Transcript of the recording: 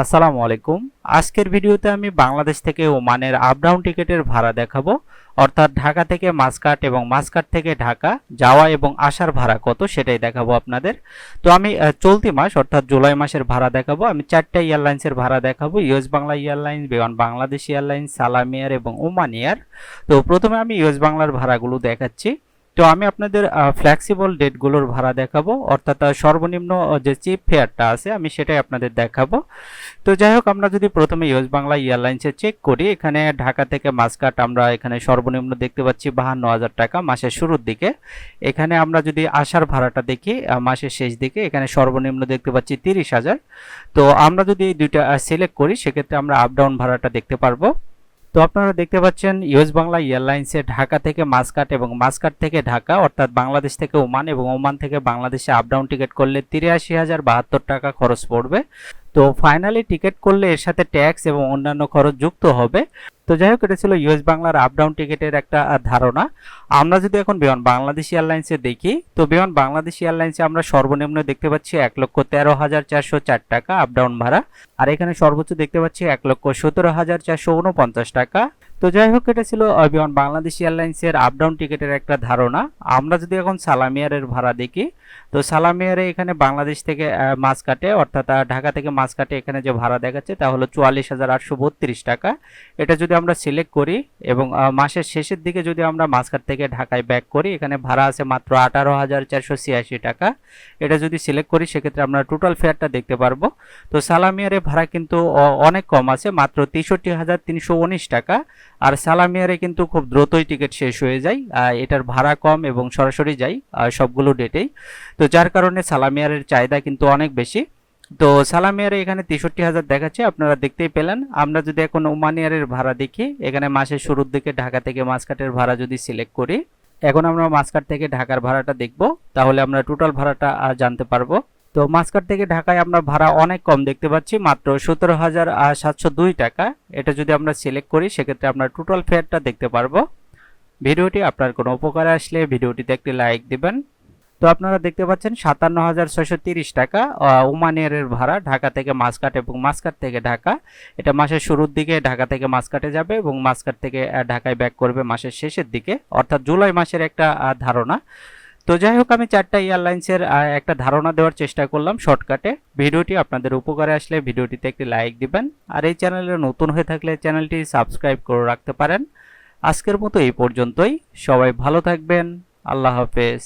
আসসালামু আলাইকুম। আজকের ভিডিওতে আমি বাংলাদেশ থেকে ওমানের আপ ডাউন টিকেটের ভাড়া দেখাবো। অর্থাৎ ঢাকা থেকে মাসকাট এবং মাসকাট থেকে ঢাকা যাওয়া এবং আসার ভাড়া কত সেটাই দেখাবো আপনাদের। তো আমি চলতি মাস, অর্থাৎ জুলাই মাসের ভাড়া দেখাবো। আমি চারটা এয়ারলাইন্সের ভাড়া দেখাবো। US Bangla airlines, Biman Bangladesh airlines, Salam air এবং ওমান এয়ার। তো প্রথমে আমি ইউএস বাংলার ভাড়াগুলো দেখাচ্ছি। তো আমি আপনাদের ফ্লেক্সিবল ডেটগুলোর ভাড়া দেখাবো, অর্থাৎ সর্বনিম্ন যে চিপ ফেয়ারটা আছে, আমি সেটাই আপনাদের দেখাবো। তো যাই হোক, আমরা যদি প্রথমে ইউএস বাংলা এয়ারলাইন্সে চেক করি, এখানে ঢাকা থেকে মাসকাট আমরা এখানে সর্বনিম্ন দেখতে পাচ্ছি বাহান্ন হাজার টাকা মাসের শুরুর দিকে। এখানে আমরা যদি আসার ভাড়াটা দেখি মাসের শেষ দিকে, এখানে সর্বনিম্ন দেখতে পাচ্ছি তিরিশ হাজার। তো আমরা যদি দুইটা সিলেক্ট করি, সেক্ষেত্রে আমরা আপ ডাউন ভাড়াটা দেখতে পারব। তো আপনারা দেখতে পাচ্ছেন ইউএস বাংলা এয়ারলাইন্সে ঢাকা থেকে মাসকাট এবং মাসকাট থেকে ঢাকা, অর্থাৎ বাংলাদেশ থেকে ওমান এবং ওমান থেকে বাংলাদেশে আপডাউন টিকিট করলে তিরাশি হাজার বাহাত্তর টাকা খরচ পড়বে। তো ফাইনালি টিকিট করলে এর সাথে ট্যাক্স এবং অন্যান্য খরচ যুক্ত হবে। তো যাই হোক, এটা ছিল ইউএস বাংলার আপ ডাউন টিকিটের একটা ধারণা। আমরা যদি এখন বিমান, বাংলাদেশ এয়ারলাইন্সে দেখি, তো বিমান, বাংলাদেশ এয়ারলাইন্সে আমরা সর্বনিম্ন দেখতে পাচ্ছি এক লক্ষ তেরো হাজার চারশো চার টাকা আপ ডাউন ভাড়া। আর এখানে সর্বোচ্চ দেখতে পাচ্ছি এক লক্ষ সতেরো হাজার চারশো উনপঞ্চাশ টাকা। তো যাই হোক, এটা ছিল বিমান বাংলাদেশ এয়ারলাইন্সের আপ ডাউন টিকিটের একটা ধারণা। আমরা যদি এখন সালামিয়ারের ভাড়া দেখি, তো সালামিয়ারে এখানে বাংলাদেশ থেকে মাছ কাটে, অর্থাৎ ঢাকা থেকে মাছ কাটে এখানে যে ভাড়া দেখাচ্ছে, তা হলো চুয়াল্লিশ হাজার আটশো বত্রিশ টাকা। এটা যদি আমরা সিলেক্ট করি এবং মাসের শেষের দিকে যদি আমরা মাসকাট থেকে ঢাকায় ব্যাক করি, এখানে ভাড়া আছে মাত্র আঠারো হাজার চারশো ছিয়াশি টাকা। এটা যদি সিলেক্ট করি, সেক্ষেত্রে আমরা টোটাল ফেয়ারটা দেখতে পারব। তো সালামিয়ারে ভাড়া কিন্তু অনেক কম আছে, মাত্র তেষট্টি হাজার তিনশো উনিশ টাকা। আর সালামিয়ারে কিন্তু খুব দ্রুতই টিকিট শেষ হয়ে যায় এটার ভাড়া কম এবং সরাসরি যায় সবগুলো ডেটেই তো যার কারণে সালামিয়ারের চাহিদা কিন্তু অনেক বেশি। তো সালামিয়ারে এখানে তেষট্টি হাজার দেখাচ্ছে, আপনারা দেখতেই পেলেন। আমরা যদি এখন ওমানিয়ারের ভাড়া দেখি, এখানে মাসের শুরুর দিকে ঢাকা থেকে মাসকাটের ভাড়া যদি সিলেক্ট করি, এখন আমরা মাসকাট থেকে ঢাকার ভাড়াটা দেখব, তাহলে আমরা টোটাল ভাড়াটা জানতে পারব। তো মাসকাট থেকে ঢাকায় আমরা ভাড়া অনেক কম দেখতে পাচ্ছি, মাত্র সতেরো হাজার সাতশো দুই টাকা। এটা যদি আমরা সিলেক্ট করি, সেক্ষেত্রে আমরা টোটাল ফেয়ারটা দেখতে পারব। ভিডিওটি আপনার কোনো উপকারে আসলে ভিডিওটিতে একটি লাইক দিবেন। তো আপনারা দেখতে পাচ্ছেন সাতান্ন হাজার ছয়শো তিরিশ টাকা ওমান এয়ারের ভাড়া ঢাকা থেকে মাসকাট এবং মাসকাট থেকে ঢাকা। এটা মাসের শুরুর দিকে ঢাকা থেকে মাসকাটে যাবে এবং মাসকাট থেকে ঢাকায় ব্যাক করবে মাসের শেষের দিকে। অর্থাৎ জুলাই মাসের একটা ধারণা। তো যাই হোক, আমি চারটা এয়ারলাইন্সের একটা ধারণা দেওয়ার চেষ্টা করলাম শর্টকাটে। ভিডিওটি আপনাদের উপকারে আসলে ভিডিওটিতে একটি লাইক দিবেন। আর এই চ্যানেলে নতুন হয়ে থাকলে চ্যানেলটি সাবস্ক্রাইব করে রাখতে পারেন। আজকের মতো এই পর্যন্তই। সবাই ভালো থাকবেন। আল্লাহ হাফেজ।